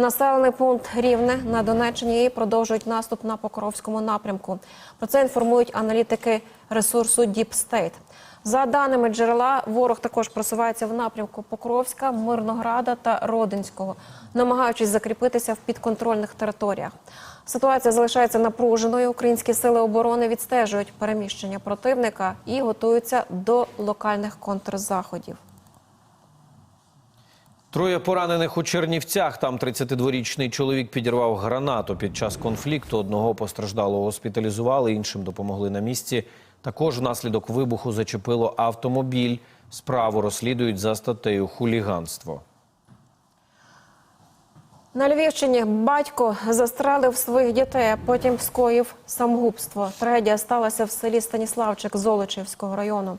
Населений пункт Рівне на Донеччині продовжують наступ на Покровському напрямку. Про це інформують аналітики ресурсу Deep State. За даними джерела, ворог також просувається в напрямку Покровська, Мирнограда та Родинського, намагаючись закріпитися в підконтрольних територіях. Ситуація залишається напруженою. Українські сили оборони відстежують переміщення противника і готуються до локальних контрзаходів. Троє поранених у Чернівцях. Там 32-річний чоловік підірвав гранату під час конфлікту. Одного постраждалого госпіталізували, іншим допомогли на місці. Також внаслідок вибуху зачепило автомобіль. Справу розслідують за статтею хуліганство. На Львівщині батько застрелив своїх дітей, а потім скоїв самогубство. Трагедія сталася в селі Станіславчик Золочівського району.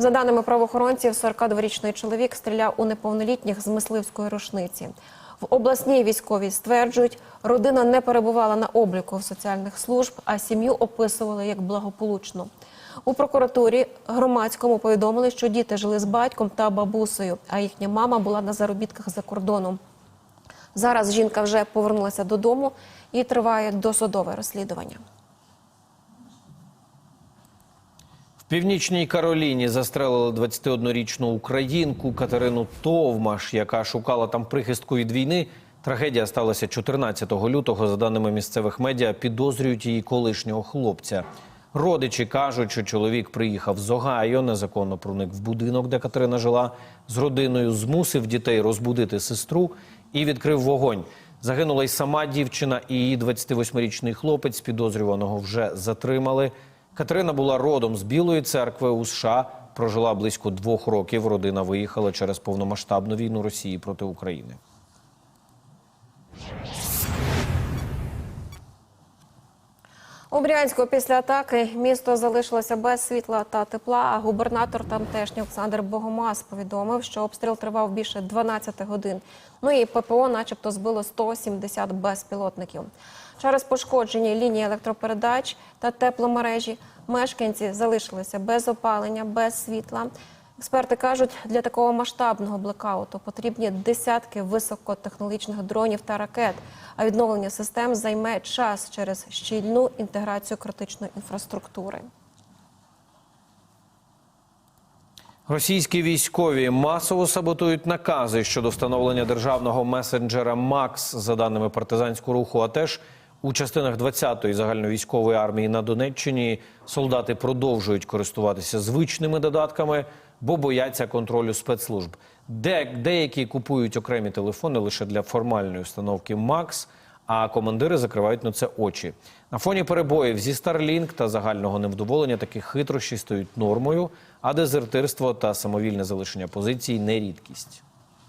За даними правоохоронців, 42-річний чоловік стріляв у неповнолітніх з мисливської рушниці. В обласній військовій стверджують, родина не перебувала на обліку в соціальних служб, а сім'ю описували як благополучну. У прокуратурі громадському повідомили, що діти жили з батьком та бабусею, а їхня мама була на заробітках за кордоном. Зараз жінка вже повернулася додому і триває досудове розслідування. В північній Кароліні застрелили 21-річну українку Катерину Товмаш, яка шукала там прихистку від війни. Трагедія сталася 14 лютого. За даними місцевих медіа, підозрюють її колишнього хлопця. Родичі кажуть, що чоловік приїхав з Огайо, незаконно проник в будинок, де Катерина жила з родиною, змусив дітей розбудити сестру і відкрив вогонь. Загинула й сама дівчина, і її 28-річний хлопець підозрюваного вже затримали. Катерина була родом з Білої церкви у США. Прожила близько двох років. Родина виїхала через повномасштабну війну Росії проти України. У Брянську після атаки місто залишилося без світла та тепла. А губернатор тамтешній Олександр Богомаз повідомив, що обстріл тривав більше 12 годин. Ну і ППО, начебто, збило 170 безпілотників. Через пошкоджені лінії електропередач та тепломережі мешканці залишилися без опалення, без світла. Експерти кажуть, для такого масштабного блекауту потрібні десятки високотехнологічних дронів та ракет. А відновлення систем займе час через щільну інтеграцію критичної інфраструктури. Російські військові масово саботують накази щодо встановлення державного месенджера МАКС за даними партизанського руху. А теж у частинах 20-ї загальновійськової армії на Донеччині солдати продовжують користуватися звичними додатками, бо бояться контролю спецслужб. Де деякі купують окремі телефони лише для формальної установки МАКС. А командири закривають на це очі. На фоні перебоїв зі Starlink та загального невдоволення такі хитрощі стають нормою, а дезертирство та самовільне залишення позицій не рідкість.